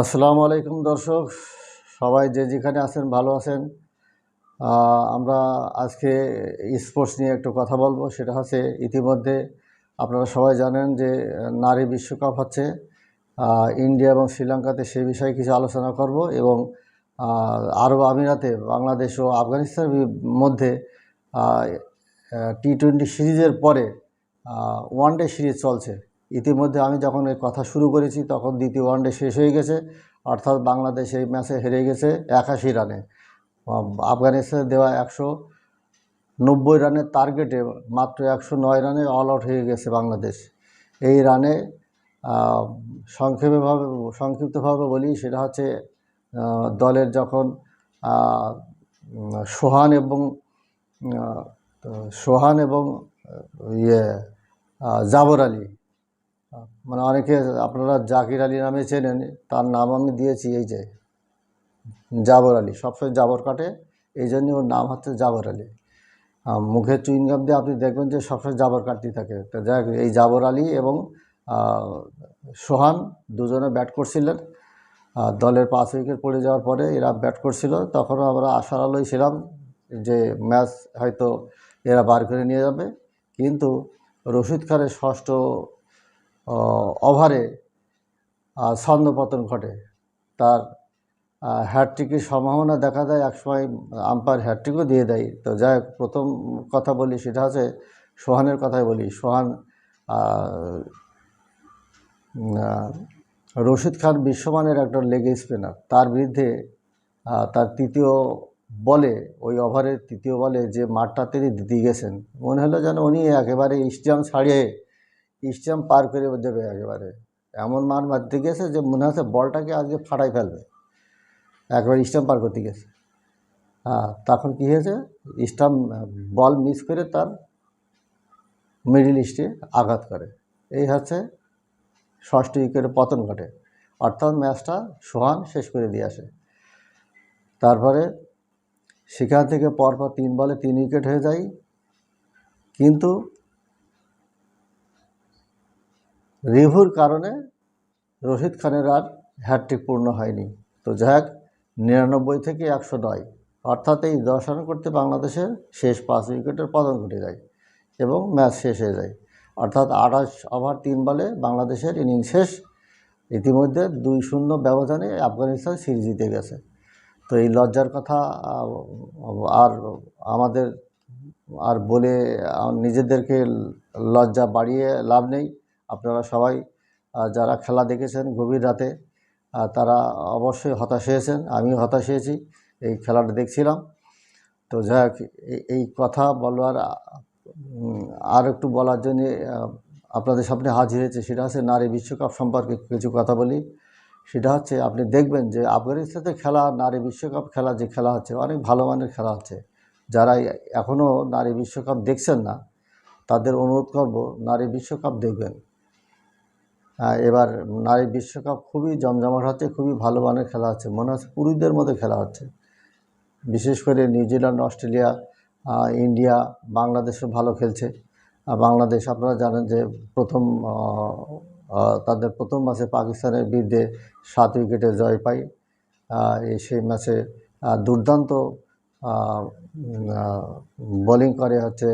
আসসালামু আলাইকুম দর্শক, সবাই যে যেখানে আছেন ভালো আছেন। আমরা আজকে স্পোর্টস নিয়ে একটু কথা বলব, সেটা হচ্ছে ইতিমধ্যে আপনারা সবাই জানেন যে নারী বিশ্বকাপ হচ্ছে। ইন্ডিয়া এবং শ্রীলঙ্কাতে সেই বিষয়ে কিছু আলোচনা করব এবং আরব আমিরাতে, বাংলাদেশ ও আফগানিস্তানের মধ্যে টি টোয়েন্টি সিরিজের পরে ওয়ান ডে সিরিজ চলছে। ইতিমধ্যে আমি যখন এই কথা শুরু করেছি, তখন দ্বিতীয় ওয়ানডে শেষ হয়ে গেছে। অর্থাৎ বাংলাদেশ এই ম্যাচে হেরে গেছে একাশি রানে। আফগানিস্তানের দেওয়া একশো নব্বই রানের টার্গেটে মাত্র একশো নয় রানে অল আউট হয়ে গেছে বাংলাদেশ। এই রানে সংক্ষেপেভাবে, সংক্ষিপ্তভাবে বলি, সেটা হচ্ছে দলের যখন সোহান এবং সোহান এবং ইয়ে জাবর আলী মানে অনেকে আপনারা জাকির আলী নামে চেনেন, তার নাম আমি দিয়েছি এই যে, জাবর আলী। সবসময় জাবর কাটে, এই জন্য ওর নাম হচ্ছে জাবর আলী। মুখে চুইনগাম দিয়ে আপনি দেখবেন যে সবসময় জাবর কাটতেই থাকে। তো যাই এই জাবর আলী এবং সোহান দুজনে ব্যাট করছিলেন। দলের পাঁচ উইকেট পড়ে যাওয়ার পরে এরা ব্যাট করছিল। তখনও আমরা আশার আলোয় ছিলাম যে ম্যাচ হয়তো এরা বার করে নিয়ে যাবে। কিন্তু রশিদ খানের ষষ্ঠ ওভারে ছন্দপতন ঘটে। তার হ্যাটট্রিকের সম্ভাবনা দেখা দেয় একসময় আম্পায়ার হ্যাটট্রিকও দিয়ে দেয়। তো যাই প্রথম কথা বলি সেটা হচ্ছে সোহানের কথাই বলি। সোহান রশিদ খান বিশ্বমানের একটা লেগ স্পিনার তার বিরুদ্ধে তার তৃতীয় বলে, ওই ওভারের তৃতীয় বলে যে মাঠটা তিনি দিতে গেছেন, মনে হলো যেন উনি একেবারে স্টেডিয়াম ছাড়িয়ে স্টেডিয়াম পার করে দেবে একেবারে। এমন মার মারতে গেছে যে মনে হচ্ছে বলটাকে আজকে ফাটাই ফেলবে। একবার স্টাম্প পার করতে গেছে। হ্যাঁ তখন কী হয়েছে? স্টাম্প বল মিস করে তার মিডিল ইস্টে আঘাত করে। এই হচ্ছে ষষ্ঠ উইকেটে পতন ঘটে। অর্থাৎ ম্যাচটা সোহান শেষ করে দিয়ে আসে। তারপরে সেখান থেকে পরপর তিন বলে তিন উইকেট হয়ে যায়। কিন্তু রিভুর কারণে রশিদ খানের আর হ্যাটট্রিক পূর্ণ হয়নি। তো যাই নিরানব্বই থেকে একশো নয়, অর্থাৎ এই দশ রান করতে বাংলাদেশের শেষ পাঁচ উইকেটের পতন ঘটে যায় এবং ম্যাচ শেষ হয়ে যায়। অর্থাৎ আঠাশ ওভার তিন বলে বাংলাদেশের ইনিংস শেষ। ইতিমধ্যে দুই শূন্য ব্যবধানে আফগানিস্তান সিরিজ জিতে গেছে। তো এই লজ্জার কথা আর আমাদের, আর বলে নিজেদেরকে লজ্জা বাড়িয়ে লাভ নেই। আপনারা সবাই যারা খেলা দেখেছেন গভীর রাতে তারা অবশ্যই হতাশ হয়েছেন। আমিও হতাশ হয়েছি, এই খেলাটা দেখছিলাম। তো যাই হোক এই- কথা বলার আর একটু বলার জন্য আপনাদের সামনে হাজির হয়েছে, সেটা হচ্ছে নারী বিশ্বকাপ সম্পর্কে কিছু কথা বলি। সেটা হচ্ছে, আপনি দেখবেন যে আফগানিস্তানে খেলা, নারী বিশ্বকাপ খেলা যে খেলা হচ্ছে, অনেক ভালো মানের খেলা হচ্ছে। যারা এখনও নারী বিশ্বকাপ দেখছেন না, তাদের অনুরোধ করব, নারী বিশ্বকাপ দেখবেন। এবার নারী বিশ্বকাপ খুবই জমজমাট হচ্ছে খুবই ভালো মানের খেলা হচ্ছে মনে হচ্ছে পুরুষদের মতো খেলা হচ্ছে। বিশেষ করে নিউজিল্যান্ড অস্ট্রেলিয়া ইন্ডিয়া বাংলাদেশও ভালো খেলছে। বাংলাদেশ আপনারা জানেন যে প্রথম তাদের প্রথম ম্যাচে পাকিস্তানের বিরুদ্ধে সাত উইকেটে জয় আহ, এই সেই ম্যাচে দুর্দান্ত বোলিং করে হচ্ছে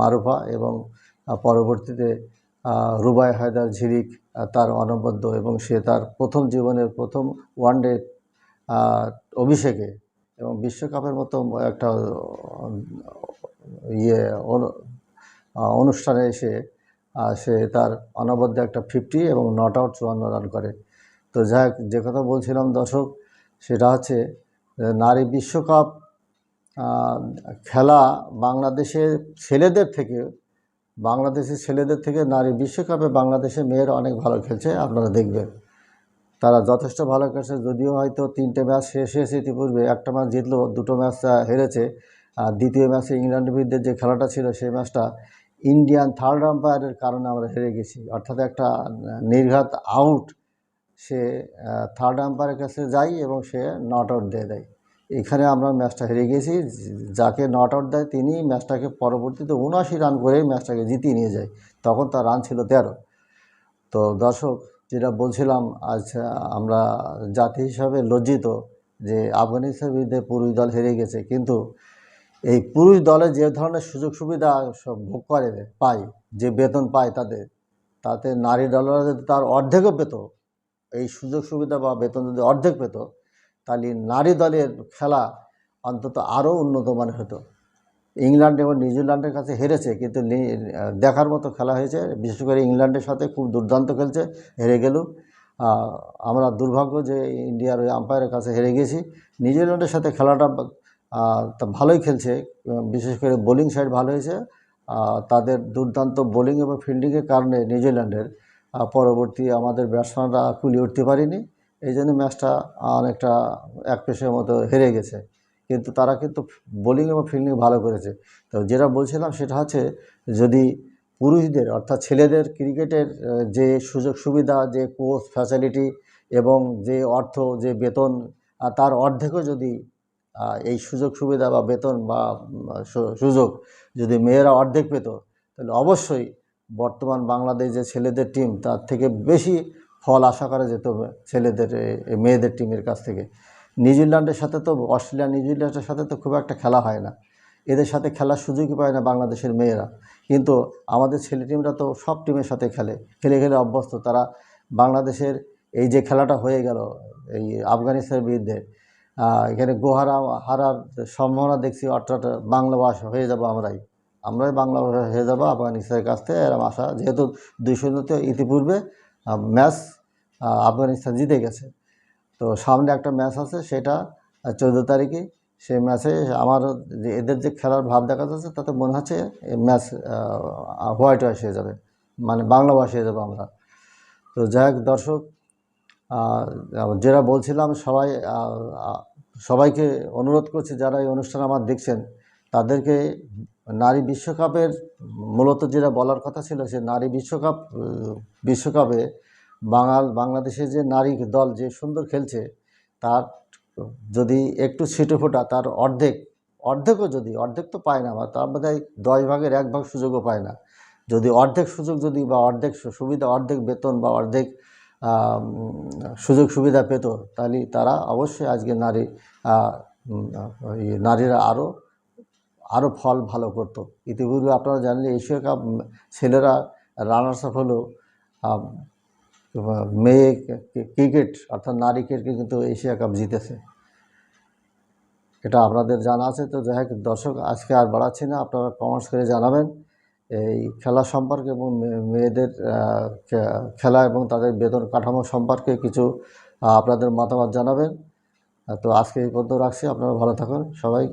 মারুফা এবং পরবর্তীতে রুবাই হায়দার ঝিরিক তার অনবদ্য এবং সে তার প্রথম জীবনের প্রথম ওয়ানডে অভিষেকে এবং বিশ্বকাপের মতো একটা ইয়ে অনু- অনুষ্ঠানে এসে সে তার অনবদ্য একটা ফিফটি এবং নট আউট চুয়ান্ন রান করে। তো যাই যে কথা বলছিলাম দর্শক, সেটা হচ্ছে, নারী বিশ্বকাপ খেলা বাংলাদেশের ছেলেদের থেকে বাংলাদেশের ছেলেদের থেকে নারী বিশ্বকাপে বাংলাদেশের মেয়েরা অনেক ভালো খেলছে, আপনারা দেখবেন। তারা যথেষ্ট ভালো খেলছে, যদিও হয়তো তিনটে ম্যাচ শেষ হয়েছে ইতিপূর্বে, একটা ম্যাচ জিতলো, দুটো ম্যাচ হেরেছে। আর দ্বিতীয় ম্যাচে ইংল্যান্ডের বিরুদ্ধে যে খেলাটা ছিল, সেই ম্যাচটা ইন্ডিয়ান থার্ড আম্পায়ারের কারণে আমরা হেরে গেছি। অর্থাৎ একটা নির্ঘাত আউট সে থার্ড আম্পায়ারের কাছে যায় এবং সে নট আউট দিয়ে দেয়। এখানে আমরা ম্যাচটা হেরে গেছি যাকে নট আউট দেয় তিনি ম্যাচটাকে পরবর্তীতে উনআশি রান করে ম্যাচটাকে জিতিয়ে নিয়ে যায়। তখন তার রান ছিল তেরো। তো দর্শক, যেটা বলছিলাম, আজ আমরা জাতি হিসাবে লজ্জিত যে আফগানিস্তানের বিরুদ্ধে পুরুষ দল হেরে গেছে, কিন্তু এই পুরুষ দলে যে ধরনের সুযোগ সুবিধা সব ভোগ করে, পায়, যে বেতন পায় তাদের, তাতে নারী দলরা যদি তার অর্ধেকও পেত, এই সুযোগ সুবিধা বা বেতন যদি অর্ধেক পেত তাহলে নারী দলের খেলা অন্তত আরও উন্নত মানের হতো। ইংল্যান্ড এবং নিউজিল্যান্ডের কাছে হেরেছে, কিন্তু দেখার মতো খেলা হয়েছে। বিশেষ করে ইংল্যান্ডের সাথে খুব দুর্দান্ত খেলছে, হেরে গেল। আমরা দুর্ভাগ্য যে ইন্ডিয়ার ওই আম্পায়ারের কাছে হেরে গেছি। নিউজিল্যান্ডের সাথে খেলাটা তা ভালোই খেলছে, বিশেষ করে বোলিং সাইড ভালো হয়েছে। তাদের দুর্দান্ত বোলিং এবং ফিল্ডিংয়ের কারণে নিউজিল্যান্ডের পরবর্তী আমাদের ব্যাটসম্যানরা কুলিয়ে উঠতে পারেনি। এই জন্য ম্যাচটা অনেকটা এক পেশের মতো হেরে গেছে। কিন্তু তারা কিন্তু বোলিং এবং ফিল্ডিং ভালো করেছে। তো যেটা বলছিলাম সেটা হচ্ছে যদি পুরুষদের অর্থাৎ ছেলেদের ক্রিকেটের যে সুযোগ সুবিধা, যে কোচ ফ্যাসিলিটি এবং যে অর্থ, যে বেতন তার অর্ধেকও যদি এই সুযোগ সুবিধা বা বেতন বা সুযোগ যদি মেয়েরা অর্ধেক পেত, তাহলে অবশ্যই বর্তমান বাংলাদেশ যে ছেলেদের টিম তার থেকে বেশি ফল আশা করা যেত ছেলেদের মেয়েদের টিমের কাছ থেকে। নিউজিল্যান্ডের সাথে তো, অস্ট্রেলিয়া, নিউজিল্যান্ডের সাথে তো খুব একটা খেলা হয় না। এদের সাথে খেলার সুযোগই পায় না বাংলাদেশের মেয়েরা। কিন্তু আমাদের ছেলে টিমরা তো সব টিমের সাথে খেলে খেলে খেলে অভ্যস্ত। তারা বাংলাদেশের এই যে খেলাটা হয়ে গেল, এই আফগানিস্তানের বিরুদ্ধে এখানে গোহারা হারার সম্ভাবনা দেখছি, অর্থাৎ বাংলা ভাষা হয়ে যাব আমরাই। আমরাই বাংলা ভাষা হয়ে যাব আফগানিস্তানের কাছ থেকে, এরম আশা। যেহেতু দুই শূন্যতে ইতিপূর্বে ম্যাচ আফগানিস্তান জিতে গেছে। তো সামনে একটা ম্যাচ আছে, সেটা চোদ্দ তারিখে। সেই ম্যাচে আমার এদের যে খেলার ভাব দেখা যাচ্ছে তাতে মনে হচ্ছে ম্যাচ হোয়াইট ওয়াশ হয়ে যাবে। মানে বাংলা ভাষা হয়ে যাবে আমরা। তো যাই হোক দর্শক যেটা বলছিলাম, সবাই সবাইকে অনুরোধ করছি, যারা এই অনুষ্ঠান আমার দেখছেন, তাদেরকে নারী বিশ্বকাপের মূলত যেটা বলার কথা ছিল, সে নারী বিশ্বকাপ বিশ্বকাপে বাঙাল বাংলাদেশের যে নারী দল যে সুন্দর খেলছে, তার যদি একটু ছিটে ফোটা, তার অর্ধেক, অর্ধেকও যদি, অর্ধেক তো পায় না, বা তার মধ্যে দশ ভাগের এক ভাগ সুযোগও পায় না। যদি অর্ধেক সুযোগ যদি বা অর্ধেক সুবিধা, অর্ধেক বেতন বা অর্ধেক সুযোগ সুবিধা পেত, তাহলে তারা অবশ্যই আজকে নারী ওই নারীরা আরও আরও ফল ভালো করতো। ইতিপূর্বে আপনারা জানলে এশিয়া কাপ ছেলেরা রানার্স আপ হলো মেয়ে ক্রিকেট অর্থাৎ নারী ক্রিকেট কিন্তু এশিয়া কাপ জিতেছে। এটা আপনাদের জানা আছে, তো যাই দর্শক, আজকে আর বাড়াচ্ছি না, আপনারা কমেন্টস করে জানাবেন। এই খেলা সম্পর্কে এবং মেয়েদের খেলা এবং তাদের বেতন কাঠামো সম্পর্কে কিছু আপনাদের মতামত জানাবেন। তো আজকে এই পর্যন্ত রাখছি, আপনারা ভালো থাকুন, সবাই